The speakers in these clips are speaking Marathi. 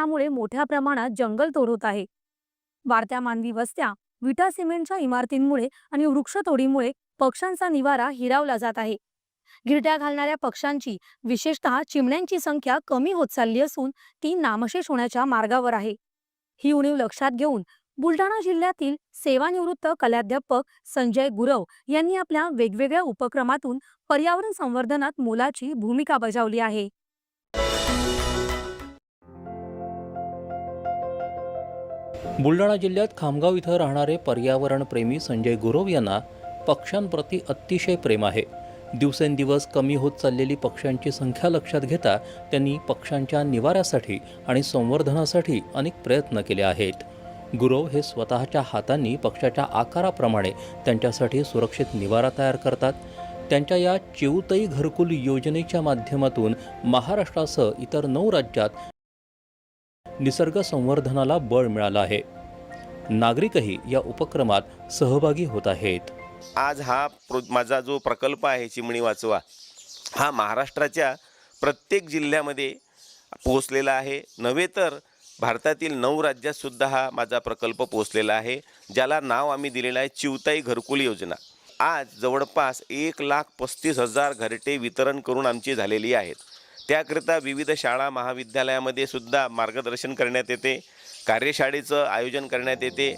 औद्योगिकरणामुळे मोठ्या प्रमाणात जंगलतोड होत आहे. वाढत्या मानवी वस्त्या विटा सिमेंटच्या इमारतींमुळे आणि वृक्षतोडीमुळे पक्ष्यांचा निवारा हिरावला जात आहे. गिरट्या घालणाऱ्या पक्ष्यांची विशेषतः चिमण्यांची संख्या कमी होत चालली असून ती नामशेष होण्याच्या मार्गावर आहे. ही उणीव लक्षात घेऊन बुलढाणा जिल्ह्यातील सेवानिवृत्त कलाध्यापक संजय गुरव यांनी आपल्या वेगवेगळ्या उपक्रमातून पर्यावरण संवर्धनात मोलाची भूमिका बजावली आहे. बुलढाणा जिल्ह्यात खामगाव इथं राहणारे पर्यावरणप्रेमी संजय गुरव यांना पक्ष्यांप्रती अतिशय प्रेम आहे. दिवसेंदिवस कमी होत चाललेली पक्ष्यांची संख्या लक्षात घेता त्यांनी पक्ष्यांच्या निवाऱ्यासाठी आणि संवर्धनासाठी अनेक प्रयत्न केले आहेत. गुरव हे स्वतःच्या हातांनी पक्षाच्या आकाराप्रमाणे त्यांच्यासाठी सुरक्षित निवारा तयार करतात. त्यांच्या या चिवतई घरकुल योजनेच्या माध्यमातून महाराष्ट्रासह इतर नऊ राज्यात निसर्ग संवर्धनाला बळ मिळालं आहे. नागरिकही या उपक्रमात सहभागी होत आहेत. आज हा प्रो माझा जो प्रकल्प आहे चिमणी वाचवा हा महाराष्ट्राच्या प्रत्येक जिल्ह्यामध्ये पोहोचलेला आहे. नव्हे तर भारतातील नऊ राज्यातसुद्धा हा माझा प्रकल्प पोहोचलेला आहे ज्याला नाव आम्ही दिलेलं आहे चिवताई घरकुल योजना. आज जवळपास एक लाख पस्तीस हजार घरटे वितरण करून आमची झालेली आहेत. त्याकरिता विविध शाळा महाविद्यालयामध्ये सुद्धा मार्गदर्शन करण्यात येते. कार्यशाळेचं आयोजन करण्यात येते.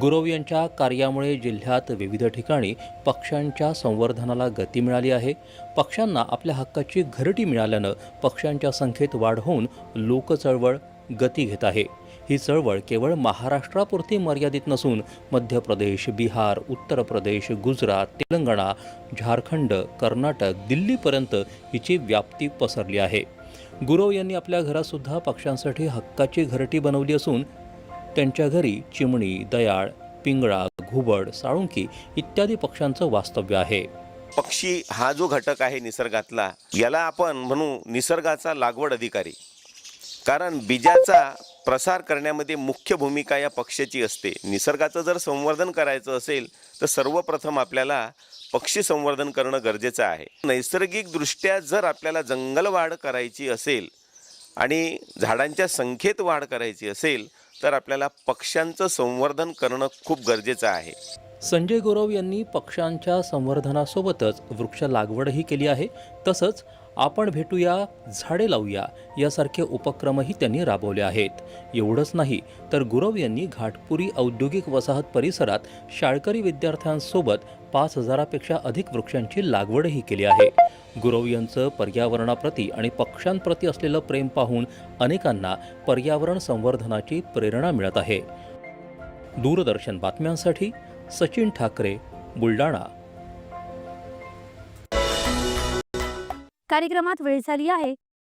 गुरव यांच्या कार्यामुळे जिल्ह्यात विविध ठिकाणी पक्ष्यांच्या संवर्धनाला गती मिळाली आहे. पक्ष्यांना आपल्या हक्काची घरटी मिळाल्यानं पक्ष्यांच्या संख्येत वाढ होऊन लोकचळवळ गती घेत आहे. ही चळवळ केवळ महाराष्ट्रापुरती मर्यादित नसून मध्य प्रदेश बिहार उत्तर प्रदेश गुजरात तेलंगणा झारखंड कर्नाटक दिल्लीपर्यंत हिची व्याप्ती पसरली आहे. गुरव यांनी आपल्या घरातसुद्धा पक्ष्यांसाठी हक्काची घरटी बनवली असून त्यांच्या घरी चिमणी दयाळ पिंगळा घुबड साळुंकी इत्यादी पक्ष्यांचं वास्तव्य आहे. पक्षी हा जो घटक आहे निसर्गातला याला आपण म्हणू निसर्गाचा लागवड अधिकारी. कारण बीजाचा प्रसार करण्यामध्ये मुख्य भूमिका या पक्ष्याची असते. निसर्गाचं जर संवर्धन करायचं असेल तर सर्वप्रथम आपल्याला पक्षी संवर्धन करणं गरजेचं आहे. नैसर्गिकदृष्ट्या जर आपल्याला जंगलवाढ करायची असेल आणि झाडांच्या संख्येत वाढ करायची असेल तर आपल्याला पक्ष्यांचं संवर्धन करणं खूप गरजेचं आहे. संजय गुरव यांनी पक्ष्यांच्या संवर्धनासोबतच वृक्ष लागवडही केली आहे. तसंच आपण भेटूया झाडे लावूया यासारखे उपक्रमही त्यांनी राबवले आहेत. एवढंच नाही तर गुरव यांनी घाटपुरी औद्योगिक वसाहत परिसरात शाळकरी विद्यार्थ्यांसोबत पाच हजारापेक्षा अधिक वृक्षांची लागवडही केली आहे. गुरव यांचं पर्यावरणाप्रती आणि पक्ष्यांप्रती असलेलं प्रेम पाहून अनेकांना पर्यावरण संवर्धनाची प्रेरणा मिळत आहे. दूरदर्शन बातम्यांसाठी सचिन ठाकरे बुलडाणा कार्यक्रमात वेळ झाली आहे.